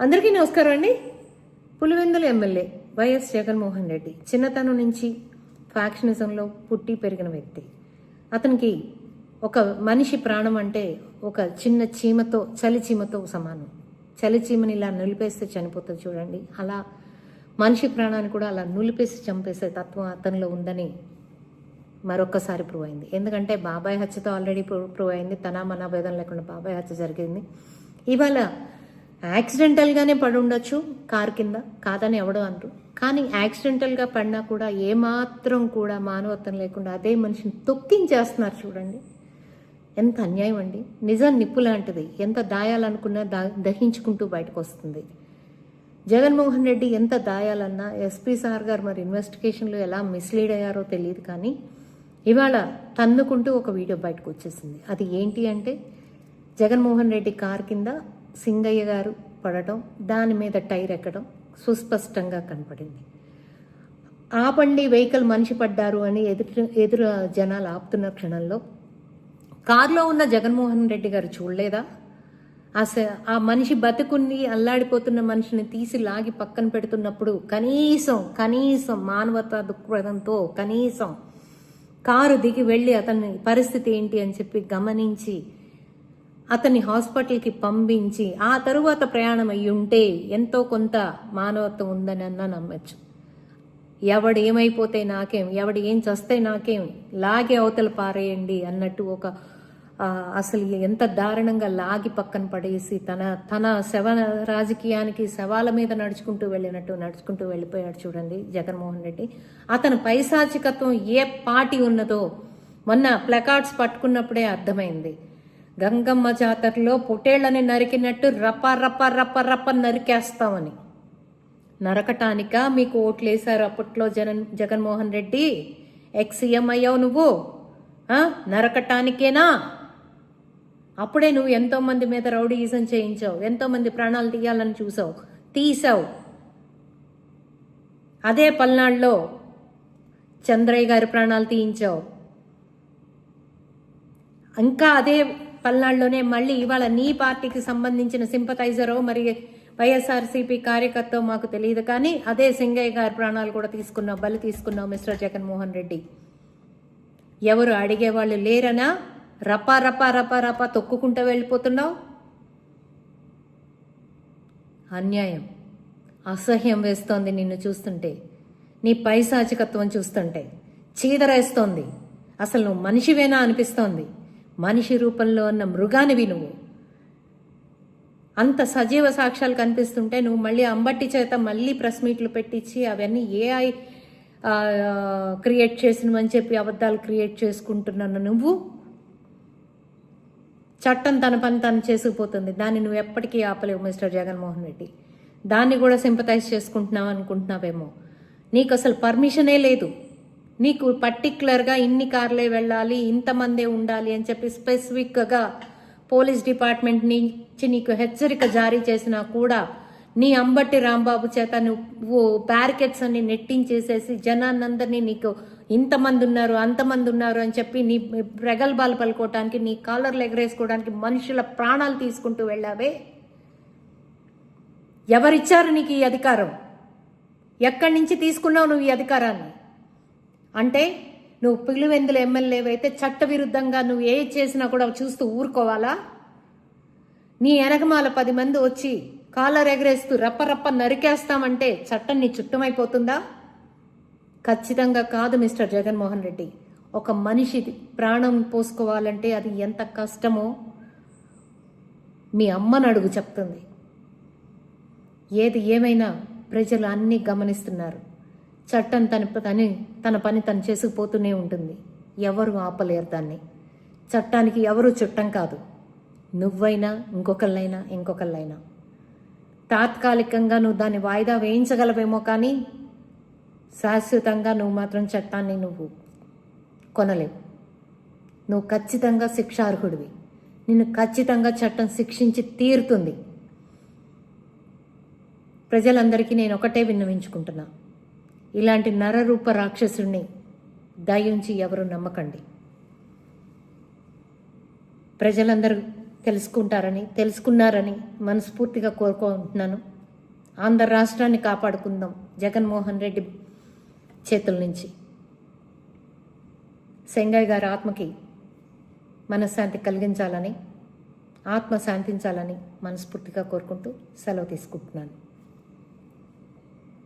అందరికీ నమస్కారం అండి. పులివెందుల ఎమ్మెల్యే వైఎస్ జగన్మోహన్ రెడ్డి చిన్నతనం నుంచి ఫ్యాక్షనిజంలో పుట్టి పెరిగిన వ్యక్తి. అతనికి ఒక మనిషి ప్రాణం అంటే ఒక చిన్న చీమతో చలి చీమతో సమానం. చలి చీమని ఇలా నిలిపేస్తే చనిపోతుంది చూడండి. అలా మనిషి ప్రాణాన్ని కూడా అలా నులిపేసి చంపేసే తత్వం అతనిలో ఉందని మరొక్కసారి ప్రూవ్ అయింది. ఎందుకంటే బాబాయ్ హత్యతో ఆల్రెడీ ప్రూవ్ ప్రూవ్ అయింది. తన మన భేదం లేకుండా బాబాయ్ హత్య జరిగింది. ఇవాళ యాక్సిడెంటల్గానే పడి ఉండొచ్చు కారు కింద కాదని ఎవడో అంటారు కానీ యాక్సిడెంటల్గా పడినా కూడా ఏమాత్రం కూడా మానవత్వం లేకుండా అదే మనిషిని తొక్కించేస్తున్నారు చూడండి. ఎంత అన్యాయం అండి. నిజం నిప్పు లాంటిది. ఎంత దాయాలనుకున్నా దా దహించుకుంటూ బయటకు వస్తుంది జగన్మోహన్ రెడ్డి ఎంత దాయాలన్నా ఎస్పీ సార్ గారు మరి ఇన్వెస్టిగేషన్లో ఎలా మిస్లీడ్ అయ్యారో తెలియదు కానీ ఇవాళ తన్నుకుంటూ ఒక వీడియో బయటకు వచ్చేసింది అది ఏంటి అంటే జగన్మోహన్ రెడ్డి కార్ కింద సింగయ్య గారు పడటం దాని మీద టైర్ ఎక్కడం సుస్పష్టంగా కనపడింది. ఆపండి వెహికల్ మనిషి పడ్డారు అని ఎదురు ఎదురు జనాలు ఆపుతున్న క్షణంలో కారులో ఉన్న జగన్మోహన్ రెడ్డి గారు చూడలేదా? అస ఆ మనిషి బతుకుని అల్లాడిపోతున్న మనిషిని తీసి లాగి పక్కన పెడుతున్నప్పుడు కనీసం కనీసం మానవతా దృక్పథంతో కనీసం కారు దిగి వెళ్ళి అతని పరిస్థితి ఏంటి అని చెప్పి గమనించి అతన్ని హాస్పిటల్కి పంపించి ఆ తరువాత ప్రయాణం అయ్యి ఉంటే ఎంతో కొంత మానవత్వం ఉందని అన్నా నమ్మచ్చు. ఎవడు ఏమైపోతే నాకేం ఎవడు ఏం చస్తే నాకేం లాగే అవతల పారేయండి అన్నట్టు ఒక అసలు ఎంత దారుణంగా లాగి పక్కన పడేసి తన తన శవ రాజకీయానికి శవాల మీద నడుచుకుంటూ వెళ్ళినట్టు నడుచుకుంటూ వెళ్ళిపోయాడు చూడండి జగన్మోహన్ రెడ్డి. అతని పైశాచికత్వం ఏ పార్టీ ఉన్నదో మొన్న ప్లకార్డ్స్ పట్టుకున్నప్పుడే అర్థమైంది. గంగమ్మ జాతరలో పొటేళ్ళని నరికినట్టు రప్ప రప రప్ప రప నరికేస్తామని. నరకటానిక మీకు ఓట్లేశారు అప్పట్లో జగన్ జగన్మోహన్ రెడ్డి? ఎక్స్ అయ్యావు నువ్వు. నరకటానికేనా? అప్పుడే నువ్వు ఎంతోమంది మీద రౌడీయిజం చేయించావు. ఎంతోమంది ప్రాణాలు తీయాలని చూసావు. తీసావు అదే పల్నాడులో చంద్రయ్య గారి ప్రాణాలు తీయించావు. ఇంకా అదే పల్నాడులోనే మళ్ళీ ఇవాళ నీ పార్టీకి సంబంధించిన సింపతైజరో మరి వైఎస్ఆర్సీపీ కార్యకర్త మాకు తెలియదు. కానీ అదే సింగయ్య గారి ప్రాణాలు కూడా తీసుకున్నావు బలి తీసుకున్నావు మిస్టర్ జగన్మోహన్ రెడ్డి. ఎవరు అడిగేవాళ్ళు లేరనా? రపా రపా రపా రపా తొక్కుకుంటూ వెళ్ళిపోతున్నావు? అన్యాయం. అసహ్యం వేస్తోంది నిన్ను చూస్తుంటే. నీ పైశాచికత్వం చూస్తుంటే. చీదరేస్తోంది. అసలు నువ్వు మనిషివేనా అనిపిస్తోంది. మనిషి రూపంలో ఉన్న మృగానివి నువ్వు అంత సజీవ సాక్ష్యాలు కనిపిస్తుంటే నువ్వు మళ్ళీ అంబట్టి చేత మళ్ళీ ప్రెస్ మీట్లు పెట్టించి అవన్నీ ఏఐ క్రియేట్ చేసినవని చెప్పి అబద్ధాలు క్రియేట్ చేసుకుంటున్నాను నువ్వు? చట్టం తన పని తను చేసుకుపోతుంది. దాన్ని నువ్వు ఎప్పటికీ ఆపలేవు మిస్టర్ జగన్మోహన్ రెడ్డి. దాన్ని కూడా సింపతైజ్ చేసుకుంటున్నావు అనుకుంటున్నావేమో. నీకు అసలు పర్మిషనే లేదు. నీకు పర్టికులర్గా ఇన్ని కార్లే వెళ్ళాలి ఇంతమందే ఉండాలి అని చెప్పి స్పెసిఫిక్గా పోలీస్ డిపార్ట్మెంట్ నుంచి నీకు హెచ్చరిక జారీ చేసినా కూడా నీ అంబట్టి రాంబాబు చేత నువ్వు బ్యారికెట్స్ అన్ని నెట్టించేసేసి జనాన్నందరినీ నీకు ఇంతమంది ఉన్నారు అంతమంది ఉన్నారు అని చెప్పి నీ ప్రగల్భాలు పలుకోవటానికి నీ కాలర్లు ఎగరేసుకోవడానికి మనుషుల ప్రాణాలు తీసుకుంటూ వెళ్ళావే? ఎవరిచ్చారు నీకు ఈ అధికారం? ఎక్కడి నుంచి తీసుకున్నావు నువ్వు ఈ అధికారాన్ని? అంటే నువ్వు పిలువెందుల ఎమ్మెల్యేవైతే చట్టవిరుద్ధంగా నువ్వు ఏ చేసినా కూడా చూస్తూ ఊరుకోవాలా? నీ వెనకమాల పది మంది వచ్చి కాలర్ ఎగరేస్తూ రప్ప రప్ప నరికేస్తామంటే చట్టం నీ చుట్టమైపోతుందా? ఖచ్చితంగా కాదు మిస్టర్ జగన్మోహన్ రెడ్డి. ఒక మనిషి ప్రాణం పోసుకోవాలంటే అది ఎంత కష్టమో మీ అమ్మను అడుగు చెప్తుంది. ఏది ఏమైనా ప్రజలు అన్నీ గమనిస్తున్నారు. చట్టం తన పని తన పని తను చేసుకుపోతూనే ఉంటుంది. ఎవరు ఆపలేరు దాన్ని. చట్టానికి ఎవరు చుట్టం కాదు. నువ్వైనా ఇంకొకళ్ళైనా ఇంకొకళ్ళైనా. తాత్కాలికంగా నువ్వు దాన్ని వాయిదా వేయించగలవేమో కానీ శాశ్వతంగా నువ్వు మాత్రం చట్టాన్ని నువ్వు కొనలేవు. నువ్వు ఖచ్చితంగా శిక్షార్హుడివి. నిన్ను ఖచ్చితంగా చట్టం శిక్షించి తీరుతుంది. ప్రజలందరికీ నేను ఒకటే విన్నవించుకుంటున్నా. ఇలాంటి నరరూప రాక్షసుణ్ణి దయించి ఎవరు నమ్మకండి. ప్రజలందరూ తెలుసుకుంటారని తెలుసుకున్నారని మనస్ఫూర్తిగా కోరుకుంటున్నాను. ఆంధ్ర రాష్ట్రాన్ని కాపాడుకుందాం జగన్మోహన్ రెడ్డి చేతుల నుంచి. సెంగయ్య గారి ఆత్మకి మనశ్శాంతి కలిగించాలని ఆత్మ శాంతించాలని మనస్ఫూర్తిగా కోరుకుంటూ సెలవు తీసుకుంటున్నాను.